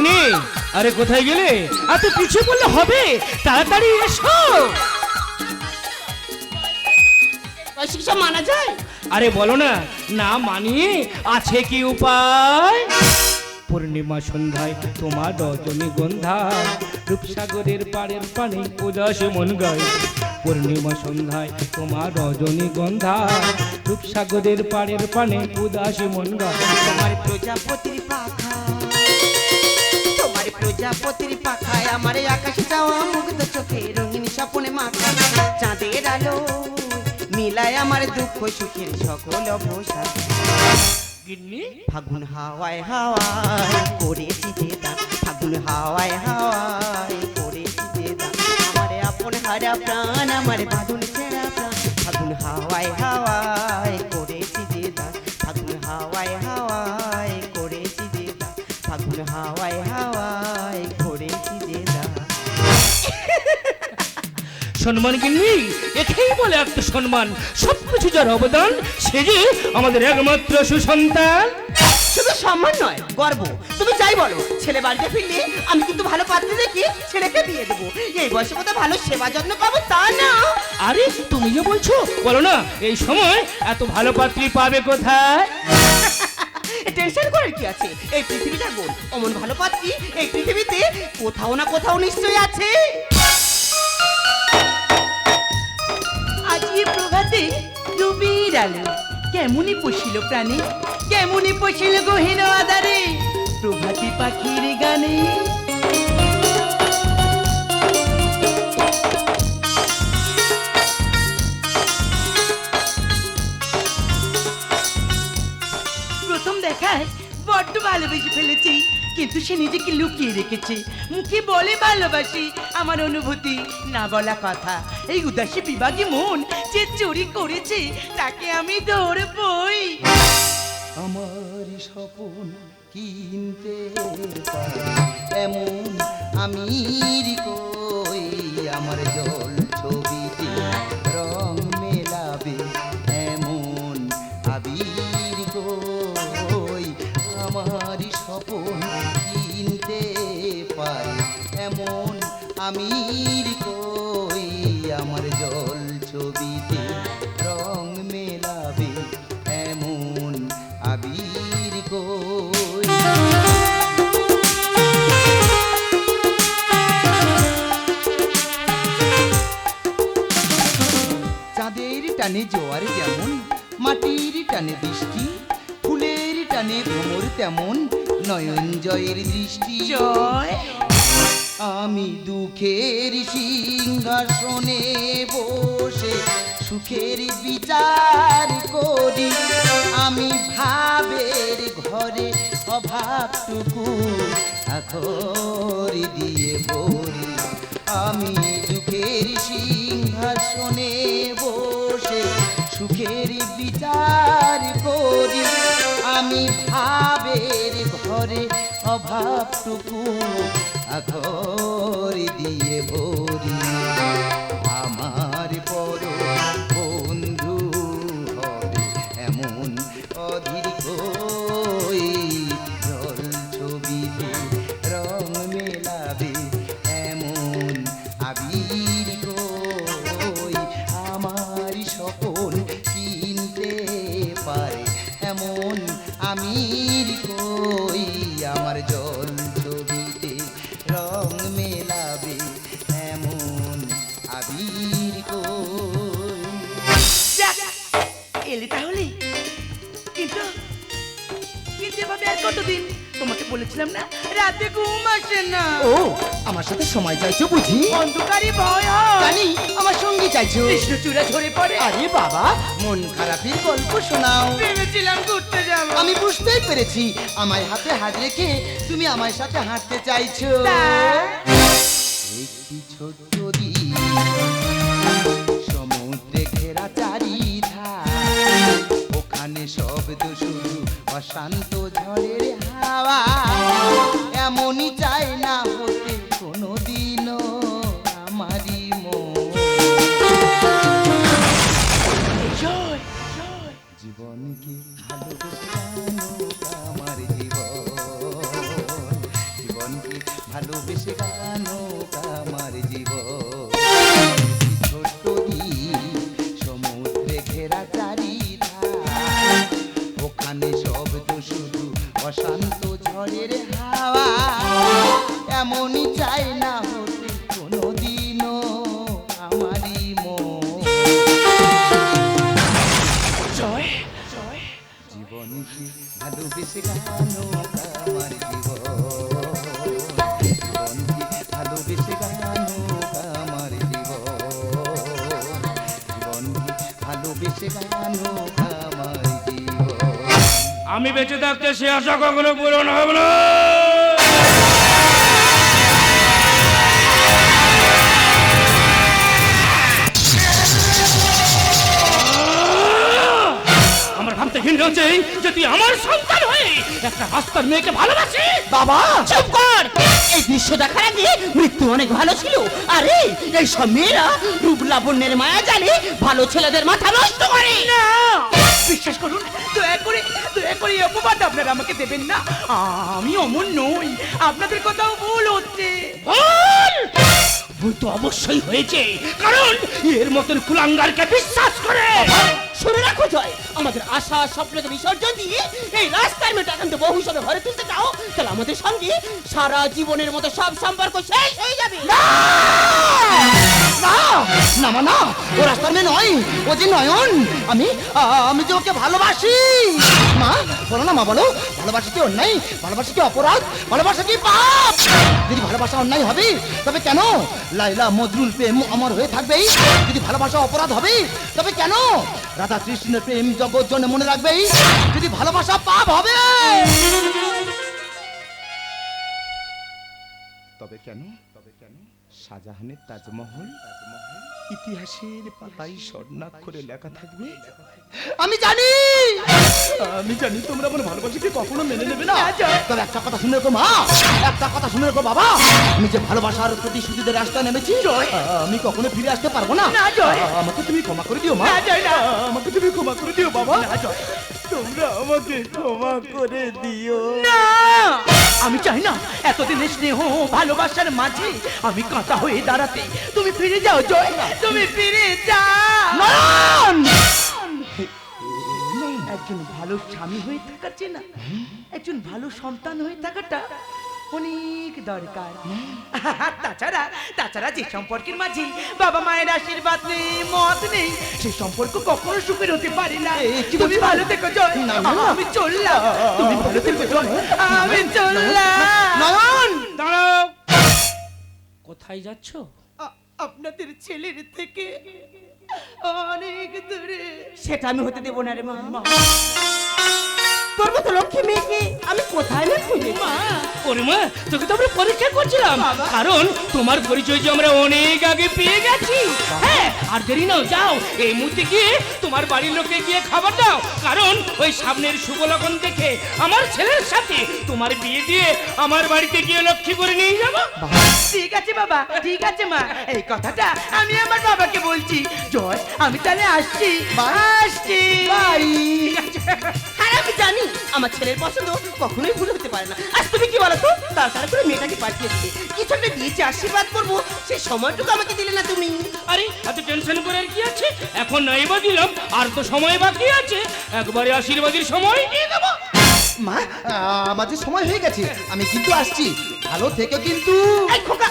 গিন্নি আরে কোথায় গেলে? এত পিছিয়ে বললে হবে। তাড়াতাড়ি এসো। সব মানা যায়? আরে বলো না না মানিয়ে আছে কি উপায়? পূর্ণিমা সন্ধ্যায় তোমার রজনী গন্ধা রূপসাগরের পাড়ের পানি উদাস মন গায়। পূর্ণিমা সন্ধ্যায় তোমার রজনী গন্ধা রূপসাগরের পাড়ের পানে উদাস মন গায়। তোমার প্রজাপতির পাখা প্রজাপতির পাখায় আমার আকাশে যাওয়া মুগ্ধ চোখে রঙিন স্বপনে মাখা। চাঁদের আলো মিলায় আমার দুঃখ সুখের সকল অবসাদ ফাগুন হাওয়ায় হাওয়ায় করেছি যে দান ফাগুন হাওয়ায় হাওয়ায় করেছি যে দান আমার আপন হারা প্রাণ আমার বাঁধুন ছেঁড়া প্রাণ। ফাগুন হাওয়ায় হাওয়ায় সম্মান গিন্নি একেই বলে আত্মসম্মান। সব কিছু যার অবদান সে যে আমাদের একমাত্র সুসন্তান। শুধু সম্মান নয় গর্ব। তুমি যাই বলো ছেলে বাড়িতে ফিরলে আমি কিন্তু ভালো পাত্র দেখি ছেলেকে বিয়ে দেবো। এই বয়সে কোথাও ভালো সেবা যত্ন পাবো তা না। আরে তুমি যে বলছো বলো না এই সময় এত ভালো পাত্রী পাবে কোথায়? টেনশন করার কি আছে? এই পৃথিবীটা গোল। অমন ভালো পাচ্ছি এই পৃথিবীতে কোথাও না কোথাও নিশ্চয়ই আছে। প্রভাতে রবির আলো। কেমনই পশিল প্রাণী, কেমনই পশিল গহীন আধারে। প্রভাতী পাখির গানে। প্রথম দেখায় বড্ড ভালোবেসে ফেলেছি। কিন্তু সে নিজেকে লুকিয়ে রেখেছে। মুখে বলে ভালোবাসি, আমার অনুভূতি না বলা কথা। এই উদাসী বিভাগী মন যে চুরি করেছে, তাকে আমি ধরবই। আমার স্বপন কিনতে এমন আমির কই আমার জল ছবিতে রং মেলাবে, এমন আবির কই আমার স্বপন আমির কই, আমার জল ছবিতে রং মেলাবে এমন আবির কই। চাঁদের টানে জোয়ার যেমন, মাটির টানে বৃষ্টি, ফুলের টানে ভ্রমর তেমন, নয়ন জয়ের দৃষ্টি। জয়। আমি দুঃখের সিংহাসনে বসে সুখের বিচার করি। আমি ভাবের ঘরে অভাবটুকু আখর দিয়ে ভরি। আমি দুঃখের সিংহাসনে বসে সুখের বিচার করি। আমি ভাবের ঘরে অভাবটুকু আঘর দিয়ে ভরি তোমাকে বলেছিলাম না? রাতে ঘুম আসে না। ও আমার সাথে সময় চাইছো বুঝি? অন্ধকারে ভয় হয়। জানি আমার সঙ্গী চাইছো। কৃষ্ণচূড়া ঝরে পড়ে। আরে বাবা মন খারাপের গল্প শোনাও। ভেবেছিলাম ঘুরতে যাব। আমি বুঝতেই পেরেছি আমায় হাতে হাত রেখে তুমি আমার সাথে হাঁটতে চাইছো? একটি ছোট্ট সমুদ্রে ঘেরা চারিধার ওখানে শব্দ শুধু অশান্ত ঝড়ের হাওয়া এমনই চায় না থাকতে সে আশা কখনো পূরণ হবে না। আমার ভাবতে ঘৃণা হচ্ছে যে তুই আমার সন্তান হয়ে একটা রাস্তার মেয়েকে ভালোবাসি বাবা! চুপ কর! এই দৃশ্য দেখার আগে মৃত্যু অনেক ভালো ছিল। আরে এই সব মেয়েরা রূপ লাবণ্যের মায়া জানে ভালো ছেলেদের মাথা নষ্ট করে। না! বিশ্বাস করুন দয়া দয়া করে এই অপবাদ আপনারা আমাকে দেবেন না। আমি অমন নই। আপনাদের কথাও ভুল হচ্ছে। ভুল! ভুল তো অবশ্যই হয়েছে। কারণ এর মতন কুলাঙ্গারকে বিশ্বাস করে। শুনে রাখো জয় আমাদের আশা স্বপ্নকে বিসর্জন দিয়ে এই রাস্তায় মেয়েটা এখন বহু ঘরে তুলতে চাও তাহলে আমাদের সঙ্গে সারা জীবনের মতো সব সম্পর্ক শেষ হয়ে যাবে। না! না না না ও রাস্তার মেয়ে নয়, ও যে নয়ন। আমি আমি যে ওকে ভালোবাসি। মা, বলো না মা, বলো। ভালোবাসা কি অন্যায়? ভালোবাসা কি অপরাধ? ভালোবাসা কি পাপ? যদি ভালোবাসা অন্যায় হবে, তবে কেন? লাইলা মজরুল প্রেম অমর হয়ে থাকবেই যদি ভালোবাসা অপরাধ হবে, তবে কেন? রাধা কৃষ্ণের প্রেম জগৎ জন্য মনে রাখবেই যদি ভালোবাসা পাপ হবে, তবে কেন? শাহজাহানের তাজমহল ইতিহাসের পাতায় স্বর্ণাক্ষরে লেখা থাকবে। আমি জানি! আমি জানি তোমরা আমার ভালোবাসাকে কখনো মেনে নেবে না? তবে একটা কথা শুনে রেখো মা একটা কথা শুনে রেখো বাবা। আমি যে ভালোবাসার প্রতিশ্রুতিদের রাস্তা নেমেছি আমি কখনো ফিরে আসতে পারব না। না, আমাকে তুমি ক্ষমা করে দিও মা। না, জয়, না। আমাকে তুমি ক্ষমা করে দিও বাবা। তোমরা আমাকে ক্ষমা করে দিও। না! আমি চাই না এতদিনের স্নেহ ভালোবাসার মাঝে আমি কাঁটা হয়ে দাঁড়াতে। তুমি ফিরে যাও জয়। তুমি ফিরে যাও! একজন ভালো স্বামী হয়ে থাকার চেয়ে না একজন ভালো সন্তান হয়ে থাকাটা অনেক দরকার তাছাড়া তাছাড়া যে সম্পর্কের মাঝে বাবা মায়ের আশীর্বাদ নেই মত নেই সেই সম্পর্ক কখনো সুখের হতে পারে না কি তুমি ভালো থেকো জয়। আমি চললাম তুমি ভালো থেকো জয় আমি চললাম নয়ন দাঁড়াও কোথায় যাচ্ছ আপনাদের ছেলের থেকে অনেক দূরে সেটা আমি হতে দেবো না রে মা তোর মতো লক্ষ্মী মেয়েকে? আমি কোথায় না খুঁজে? মা ওরে মা তোকে তো আমরা পরীক্ষা করছিলাম। কারণ তোমার পরিচয় যে আমরা অনেক আগে পেয়ে গেছি। হ্যাঁ আর দেরি নাও যাও এই মুহূর্তে গিয়ে তোমার বাড়ির লোকে গিয়ে খাবার দাও। কারণ ওই সামনের শুভ দেখে আমার ছেলের সাথে তোমার বিয়ে দিয়ে আমার বাড়িতে গিয়ে লক্ষ্মী করে নিয়ে যাব। ঠিক আছে বাবা ঠিক আছে মা। এই কথাটা আমি আমার বাবাকে বলছি জয় আমি তাহলে আসছি। আসছি। হ্যাঁ আমি জানি আমার ছেলের পছন্দ কখনোই ভুল হতে পারে না। আজ তুমি কি বলো তো? তাড়াতাড়ি করে মেয়েটাকে পাঠিয়েছে কিছু একটা দিয়েছে আশীর্বাদ করব। সেই সময়টুকু আমাকে দিলে না তুমি। আরে এত টেনশন করে আর কি আছে? এখন নাই বা দিলাম আর তো সময় বাকি আছে। একবারে আশীর্বাদের সময় দিয়ে দেবো। মা আমার যে সময় হয়ে গেছে আমি কিন্তু আসছি। ভালো থেকে কিন্তু। এই খোকা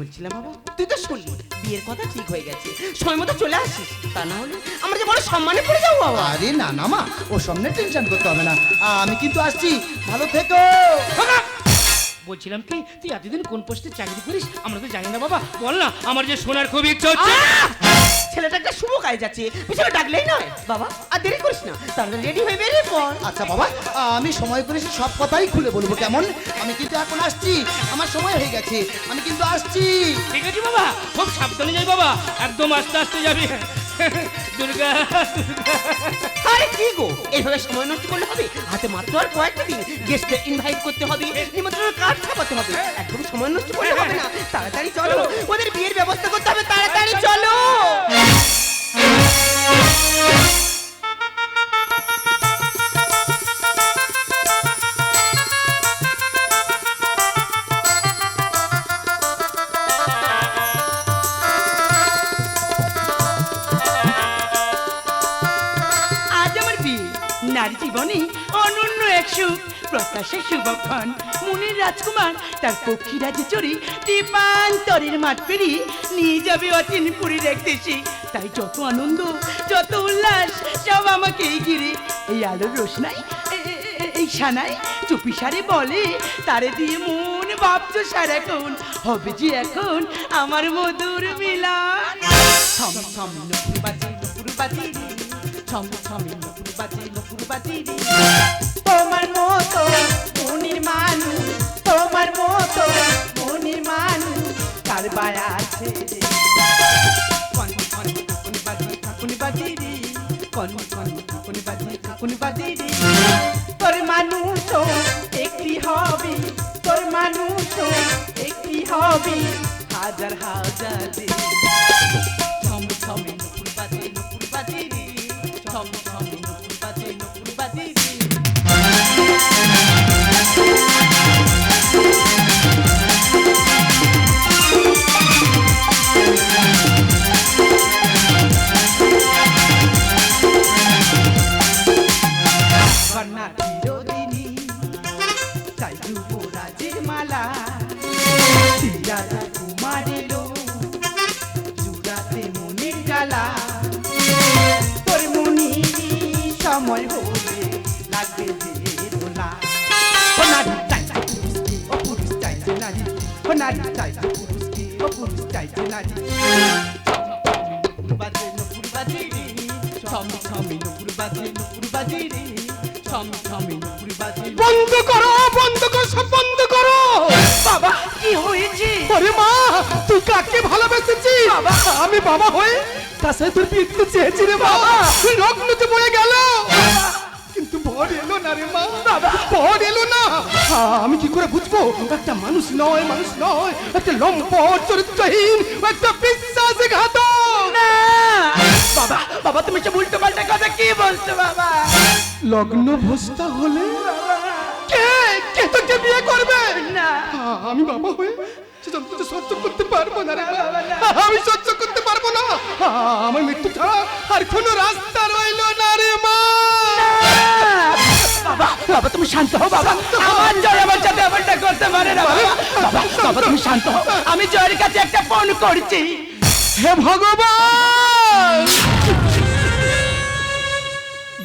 বলছিলাম বাবা তুই তো শুনলি বিয়ের কথা ঠিক হয়ে গেছে। সময় মতো চলে আসিস। তা না হলে আমরা যে বড় সম্মানে পড়ে যাব বাবা। আরে না না মা ও সামনে টেনশন করতে হবে না। আমি কিন্তু আসছি। ভালো থেকো। বলছিলাম কি তুই এতদিন কোন পোস্টে চাকরি করিস? আমরা তো জানি না বাবা। বল না আমার যে সোনার খুব ইচ্ছা হচ্ছে! ছেলেটা একটা শুভ কাজ যাচ্ছে। পিছনে ডাকলেই নয়। বাবা আর দেরি করিস না। তাড়াতাড়ি রেডি হয়ে বেরিয়ে পড়। আচ্ছা বাবা আমি সময় করে সব কথাই খুলে বলব। কেমন? আমি কিন্তু এখন আসছি। আমার সময় হয়ে গেছে। আমি কিন্তু আসছি। ঠিক আছে বাবা। খুব সাবধানে যাই বাবা। একদম আস্তে আস্তে যাবি। দুর্গা আরে কি গো? এইভাবে সময় নষ্ট করলে হবে? হাতে মাত্র আর কয়েকটা দিন গেস্টকে ইনভাইট করতে হবে, নিমন্ত্রণের কার্ড ছাপাতে হবে। একদম সময় নষ্ট করলে হবে না। তাড়াতাড়ি চলো। ওদের বিয়ের ব্যবস্থা করতে হবে। তাড়াতাড়ি চলো। প্রত্যাশা শুভক্ষণ মুনির রাজকুমার, তার পক্ষী রাজে চড়ি দীপান্তরের মাঠ পেরিয়ে নিয়ে যাবে অচিন পুরীর এক দেশে তাই যত আনন্দ, যত উল্লাস, সব আমাকে ঘিরে। এই আলোর রোশনাই এই সানাই, চুপি সারে বলে, তারে দিয়ে মন ভাবছ সারাক্ষণ হবে যে এখন আমার মধুর মিলন। নকুর বাজি রে ছম ছম নকুর বাজি নকুর বাজি রে। তোমার মতো মনির মানু তোমার মতো মনির মানু কারবার আছে রে? কন কন কোন বাজি কোন বাজি রে। কন কন কোন বাজি কোন বাজি রে। তোর মানুষ একটি হবে তোর মানুষ একটি হবে হাজার হাজার রে। আমি বাবা হয়ে তার সাথে তোর বিয়ে দিতে চেয়েছি রে বাবা। রত্নতে বয়ে গেল। কিন্তু ভর এলো না রে মা। বাবা ভর এলো না। আমি কি করে বুঝব? একটা মানুষ নয় মানুষ নয় একটা লম্পট চরিত্রহীন একটা বিশ্বাসঘাতক। না। বাবা বাবা তুমি সব উল্টো পাল্টা কথা কি বলছো বাবা? লগ্ন ভোজটা হলে কে? কে তোকে বিয়ে করবে? না। আমি বাবা হয়ে সহ্য করতে পারব না। আমি সহ্য করতে পারব না। আমার মৃত্যু ছাড়া আর কোনো রাস্তা রইল না রে মা। বাবা বাবা তুমি শান্ত হও বাবা। আমার জয় আমার সাথে এমনটা করতে পারে না বাবা। বাবা তুমি শান্ত হও। আমি জয়ের কাছে একটা ফোন করছি। হে ভগবান!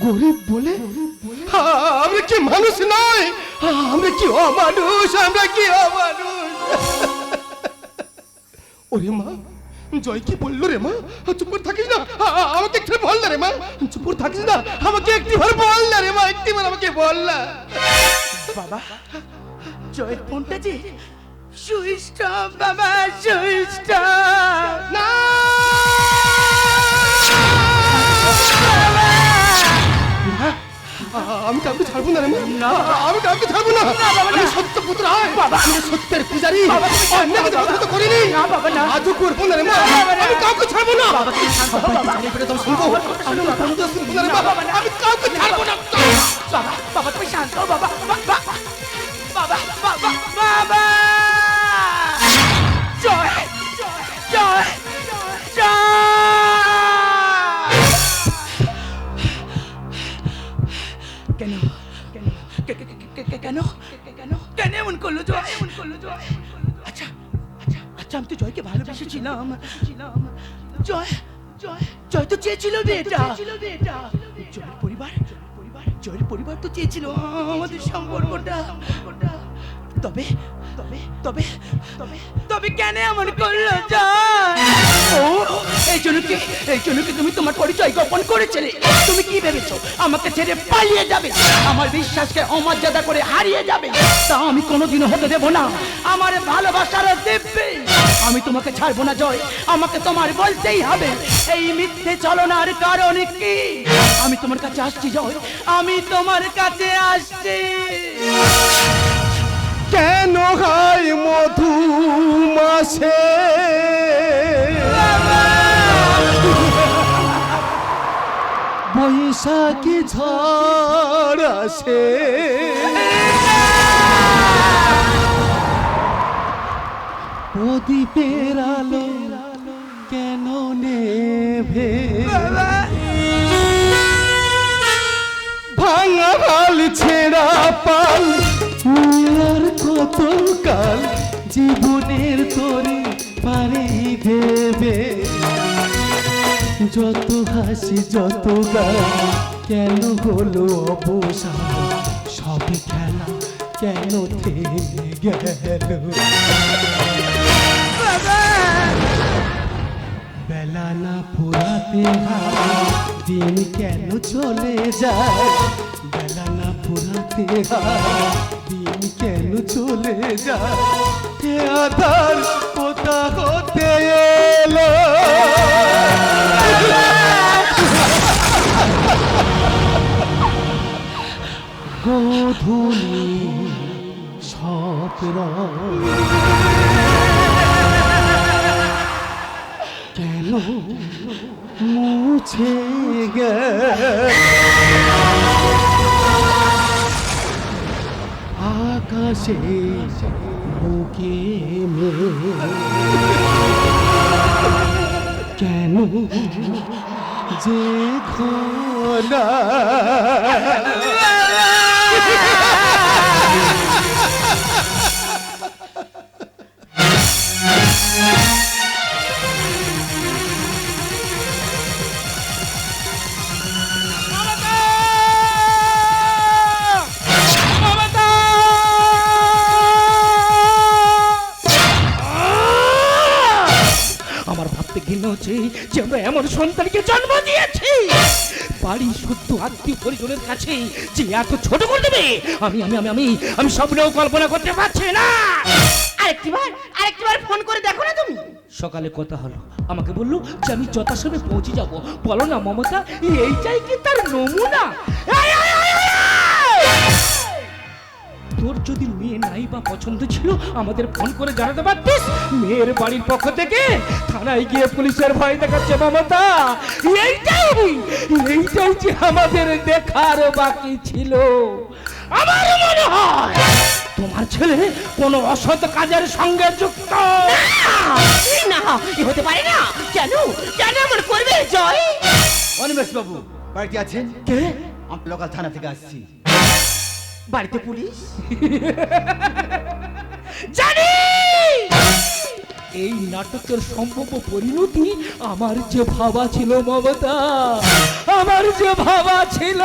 গরিব বলে? আমরা কি মানুষ নয়? আমরা কি অমানুষ? আমরা কি অমানুষ? ওরে মা জয় কি বলল রে মা? চুপ করে থাকিস না। আমাকে একটু বল না রে মা। চুপ করে থাকিস না। আমাকে একটিবার বল না রে মা একটিবার আমাকে বল না বাবা জয়ের ফোনটা যে সুইচ অফ বাবা সুইচ অফ না! আমি কাউকে ছাড়বো না রে মা। আমি কাউকে ছাড়বো না। আমি সত্য পুত্র। হয় বাবা আমি সত্যের পূজারি। অন্যায় কিছু কথা তো করিনি। না, বাবা, না। আজও করব না রে মা। আমি কাউকে ছাড়বো না। বাবা তুমি শান্ত হও বাবা। শুনব। আমি কাউকে শুনব না রে বাবা। আমি কাউকে ছাড়বো না। বাবা বাবা তুমি শান্ত হও বাবা। বাবা বাবা বাবা বাবা। জয় জয় জয়। ভালোবেসেছিলাম জয় জয় তো চেয়েছিল বেটা জয়ের পরিবার পরিবার জয়ের পরিবার তো চেয়েছিল আমাদের সম্পর্কটা। তবে তবে তবে তবে তবে কেন এমন করল জয় ও এই জন্য কি এই জন্য কি তুমি তোমার পরিচয় গোপন করেছিলে? তুমি কি ভেবেছো? আমাকে ছেড়ে পালিয়ে যাবে। আমার বিশ্বাসকে অমর্যাদা করে হারিয়ে যাবে। তা আমি কোনোদিনও হতে দেব না। আমার ভালোবাসার দিব্যে। আমি তোমাকে ছাড়বো না, জয়। আমাকে তোমার বলতেই হবে, এই মিথ্যে চলনার কারণ কি? আমি তোমার কাছে আসছি, জয়। আমি তোমার কাছে আসছি। কেন হয় মধু মাসে বৈশাখী ঝড় আসে। প্রদীপের আলো কেন নেভে? ভাঙা হাল ছেঁড়া পাল আর কত কাল জীবনের তোরে পারে ভেবে। যত হাসি, যত গান কেন হলো অবসান? সব খেলা কেন থেমে গেল? বেলা না ফুরাতে দিন কেন চলে যায়? বেলা না ফুরাতে দিন কেন চলে যায়? হে আধার কোথা হতে এলো? গোধূলি স্বপ্ন কেন মুছে আকাশে বুকে কেন যে খোলা? এমন সন্তানকে জন্ম দিয়েছি। বাড়ি শুদ্ধ আত্মীয় পরিজনের কাছে যে এত ছোট করে দেবে আমি আমি আমি আমি আমি স্বপ্নেও কল্পনা করতে পারছি না। আরেকটিবার আরেকটিবার ফোন করে দেখো না তুমি। সকালে কথা হলো। আমাকে বলল যে আমি যথাসময়ে পৌঁছে যাব। বলো না মমতা এইটাই কি তার নমুনা? যদি মেয়ে নাই বা পছন্দ ছিল আমাদের ফোন করে জানাতে পারতিস? মেয়ের বাড়ির পক্ষ থেকে থানায় গিয়ে পুলিশের ভয় দেখাচ্ছে মমতা। এইটাই এইটাই যে আমাদের দেখার বাকি ছিল। আমার মনে হয় তোমার ছেলে কোনো অসৎ কাজের সঙ্গে যুক্ত। না হতে পারে না। কেন? কেন এমন করবে জয়? অনিমেষ বাবু বাড়িতে আছেন? কে? আমি লোকাল থানা থেকে আসছি। বাড়িতে পুলিশ? জানি! এই নাটকের সম্ভব পরিণতি আমার যে ভাবা ছিল মমতা, আমার যে ভাবা ছিল।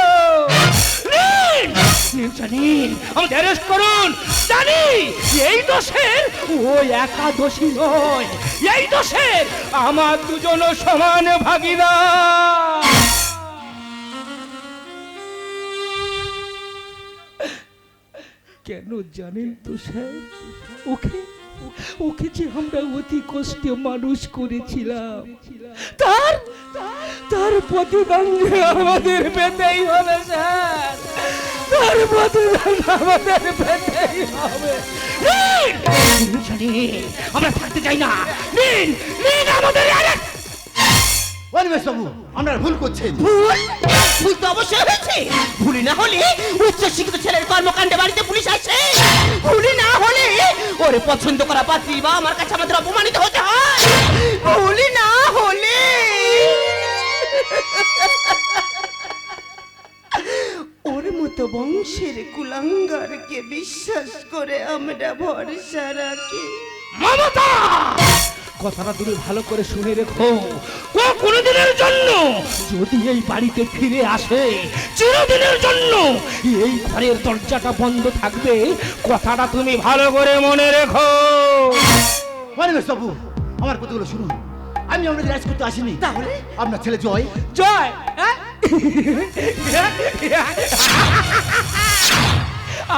আমাদের অ্যারেস্ট করুন। জানি, এই দোষের ও একা দোষী নয়। এই দোষের আমার দুজন সমান ভাগিদার। কেন জানেন তো স্যার? ওকে ওকে যে আমরা অতি কষ্টে মানুষ করেছিলাম তার তার প্রতিদান আমাদের পেতেই হবে স্যার। তার প্রতিদান আমাদের পেতেই হবে! আমরা থাকতে চাই না। নিন নিন আমাদের arrest! বাবু আপনারা ভুল করছেন। ভুল? ভুল তো অবশ্যই হয়েছে? ভুলি না হলে উচ্চ ছেলের কর্মকাণ্ডে বাড়িতে পুলিশ আসে। ভুলি না হলে ওরে পছন্দ করা পাত্রী বা আমার কাছে আমাদের অপমানিত হতে হয়। ভুলি না হলে ওর মতো বংশের কুলাঙ্গারকে বিশ্বাস করে আমরা ভরসা রাখি। মমতা! কথাটা তুমি ভালো করে শুনে রেখো। ও কোনোদিনের জন্য? যদি এই বাড়িতে ফিরে আসে চিরদিনের জন্য? এই ঘরের দরজাটা বন্ধ থাকবে। কথাটা তুমি ভালো করে মনে রেখো। বাবু আমার কথাগুলো শুনুন। আমি আপনাদের রাজ করতে আসিনি। তাহলে? আপনার ছেলে জয়। জয় হ্যাঁ?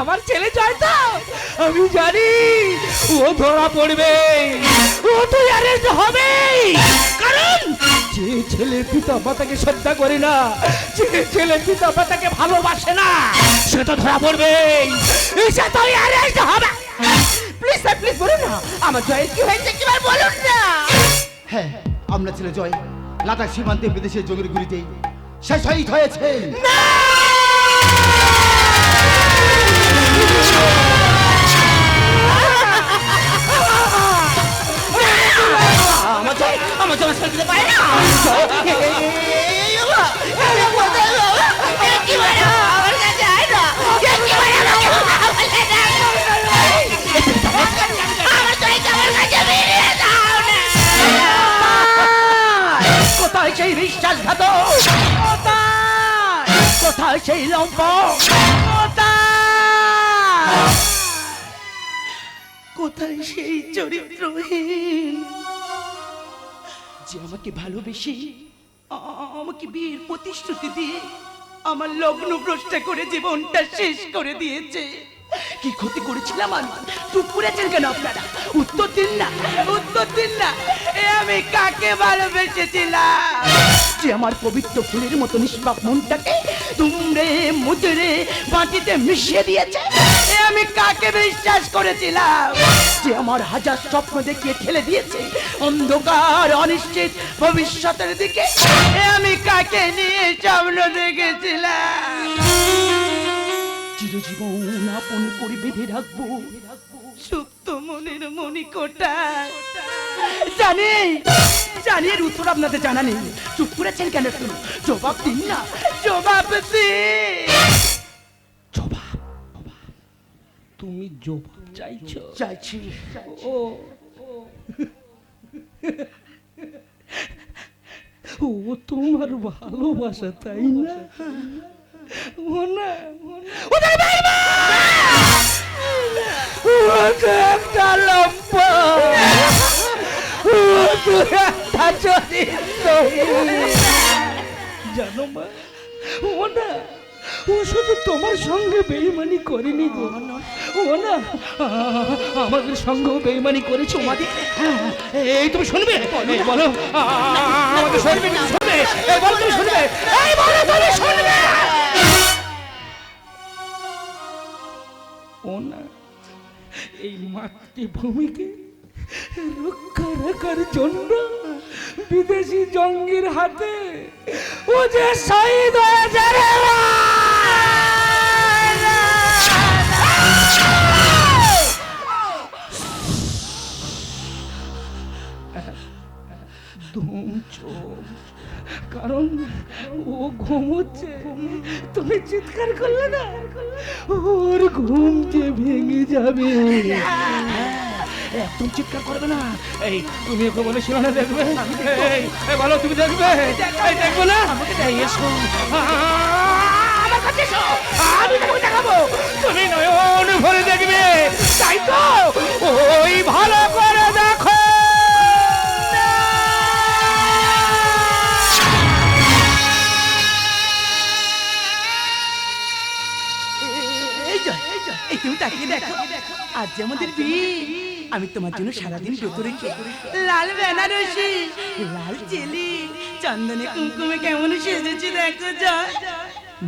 আমার ছেলে জয় তো। আমি জানি ও ধরা পড়বে। ও তো অ্যারেস্ট হবে কারণ যে ছেলে পিতা মাতাকে শ্রদ্ধা করে না যে ছেলে পিতা মাতাকে ভালোবাসে না সে তো ধরা পড়বে সে তো অ্যারেস্ট হবে। প্লিজ স্যার প্লিজ বলুন না আমার জয়ের কি হয়েছে কিবার বলুন না। হ্যাঁ আমরা ছেলে জয় লাদাখ সীমান্তে বিদেশের জমির গুলিতে সে শহীদ হয়েছে আমার লম্বা কোথায় সেই চরিত্রহীন? যে আমাকে ভালোবেসে আমাকে বিয়ের প্রতিশ্রুতি দিয়ে আমার লগ্ন ভ্রষ্টা করে জীবনটা শেষ করে দিয়েছে। কি ক্ষতি করেছিলাম আমি? চুপ করেছেন কেন আপনারা? উত্তর দিন না, উত্তর দিন না। এ আমি কাকে ভালোবেসেছিলাম? যে আমার পবিত্র ফুলের মতো নিষ্পাপ মনটাকে তুমড়ে মুচড়ে মাটিতে মিশিয়ে দিয়েছে, এ আমি কাকে বিশ্বাস করেছিলাম? যে আমার হাজার স্বপ্ন দেখিয়ে ঠেলে দিয়েছে, অন্ধকার, অনিশ্চিত ভবিষ্যতের দিকে, এ আমি কাকে নিয়ে স্বপ্ন দেখেছিলাম? চিরজীবন আপন করে বেঁধে রাখব। সুপ্ত মনের মণিকোটা। জানি জানি এর উত্তর আপনাদের জানা নেই। চুপ করেছেন কেন শুনুন জবাব দিন না। জবাব দিন। জবাব। তুমি জবাব চাইছো? চাইছি। ও। ও তোমার ভালোবাসা তাই না? ও না। জানো মা তোমার সঙ্গে বেইমানি করেনি গো। ও না, আমাদের সঙ্গেও বেইমানি করেছ আমাদের এই তুমি শুনবে? বলো। আ- আমাদের শুনবে শুনবে? এই বলো তুমি শুনবে? এই বলো তুমি শুনবে! ও না। এই মাতৃভূমিকে রক্ষা রাখার জন্য বিদেশি জঙ্গির হাতে ও যে শহীদ হয়ে রে ধুম কারণ ও ঘুমোচ্ছে তুমি চিৎকার করলে না? ওর ঘুম যে ভেঙে যাবে। চিৎকার করবে না? এই, তুমি ওকে না দেখবে। এই বলো, তুমি দেখবে? এই দেখবে না। কাছে এসো। আমি তোমাকে দেখাবো। তুমি নয়ন ভরে দেখবে। তাই তো? ওই ভালো করে তুমি তাকিয়ে দেখো। আজ যে আমাদের বিয়ে আমি তোমার জন্য সারাদিন ব্রত রেখে লাল বেনারসি লাল চেলি চন্দনে কুমকুমে কেমন সেজেছি দেখো যা।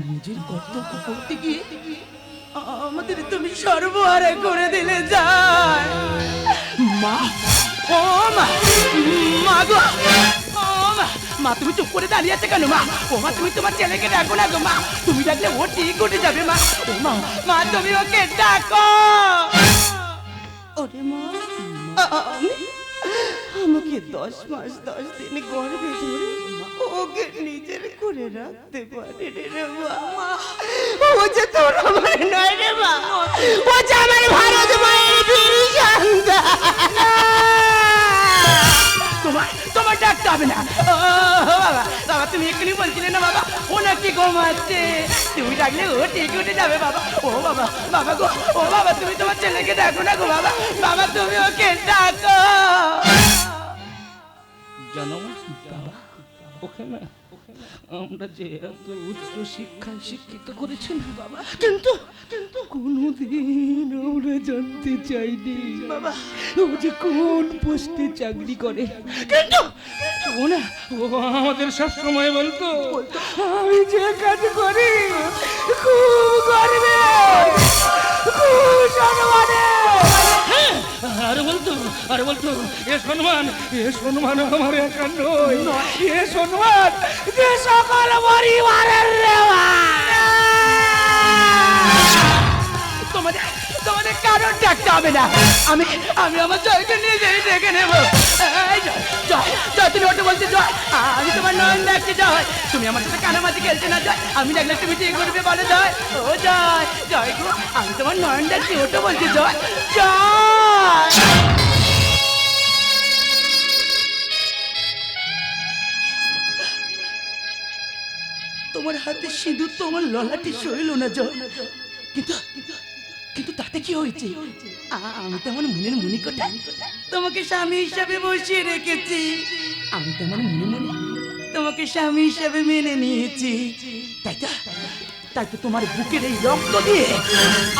নিজের কর্তব্য করতে গিয়ে আমাদের তুমি সর্বহারা করে দিলে যায়। মা ও মা মা গো। মা, তুমি চুপ করে দাঁড়িয়ে আছে কেন মা? ও মা, তুমি তোমার ছেলেকে ডাকো না গো মা। তুমি ডাকলে ও ঠিক উঠে যাবে মা। ও মা মা, তুমি ওকে ডাকো ওরে মা, আমি, আমাকে দশ মাস, দশ দিন গর্ভে ধরে ওকে নিজের করে রাখতে পারে রে মা। ও যে তোর আমার নয় রে মা। ও যে আমার ভারত মায়ের বীর তোমার তোমার ডাকতে হবে না। বাবা বাবা তুমি এক্ষুনি বলছিলে না বাবা ও নাকি ঘুমাচ্ছে। তুমি ডাকলে ও ঠিক উঠে যাবে বাবা। ও বাবা বাবা গো ও বাবা তুমি তোমার ছেলেকে ডাকো না গো বাবা। বাবা তুমি ওকে ডাকো। জানো বাবা ওখানে আমরা যে এত উচ্চ শিক্ষায় শিক্ষিত করেছি না বাবা। কিন্তু কিন্তু কোনোদিন আমরা জানতে চাইনি। বাবা ও যে কোন পোস্টে চাকরি করে? কিন্তু ও না ও আমাদের সব সময় বলতো আমি যে কাজ করি খুব গর্বে খুব সম্মানে আর বলতো আর বলতো এ সম্মান এ সম্মান আমার একা নয়। এ সম্মান যে সকল পরিবারের রেওয়া কারণ ডাকতে হবে না। আমি আমি আমার জয়কে নেব। জয়, জয় তুমি ওটা জয়। আমি তোমার নয়ন জয়। তুমি আমার সাথে না জয়। আমি তুমি ঠিক করবে জয়। ও জয় জয় গো আমি তোমার নয়ন ওটা বলছি জয়। জয়! তোমার হাতে সিঁদুর তো আমার ললাটে সইল না জয়। কিন্তু কিন্তু তাতে কি হয়েছে? আমি তো আমার মনের মনি কোটা তোমাকে স্বামী হিসাবে বসিয়ে রেখেছি। আমি তো আমার মনে মনে তোমাকে স্বামী হিসাবে মেনে নিয়েছি। তাই তো তাই তো তোমার বুকের এই রক্ত দিয়ে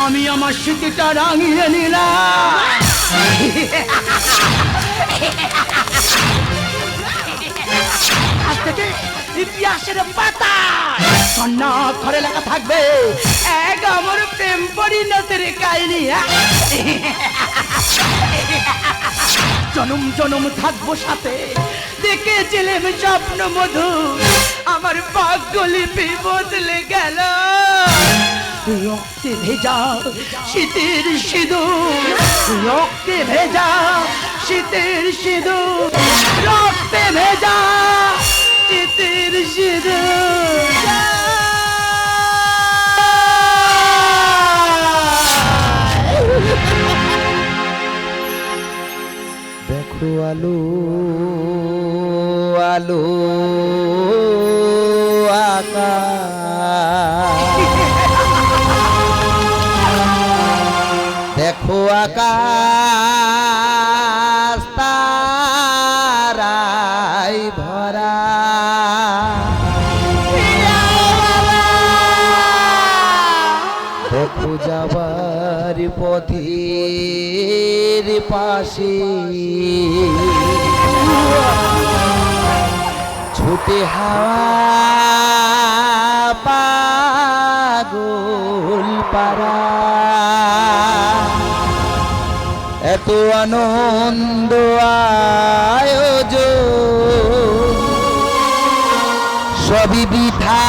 আমি আমার স্মৃতিটা রাঙিয়ে নিলাম। আজ থেকে ইতিহাসের পাতা স্বর্ণাক্ষরে লেখা থাকবে। এক আমার প্রেম পরিণতের কাহিনী জনম জনম থাকব সাথে। দেখেছিলাম স্বপ্ন মধু, আমার ভাগ্যলিপি বদলে গেল। রক্তে ভেজা শীতের সিঁদুর রক্তে ভেজা শীতের সিঁদুর, রক্তে ভেজা শীতের সিঁদুর। আলো আলো আকাশ। দেখো আকাশ তারাই ভরা। দেখো যাবার পথের পাশে। ছুটে হাওয়া পাগল পারা এত আনন্দ আয়োজন। সবই বৃথা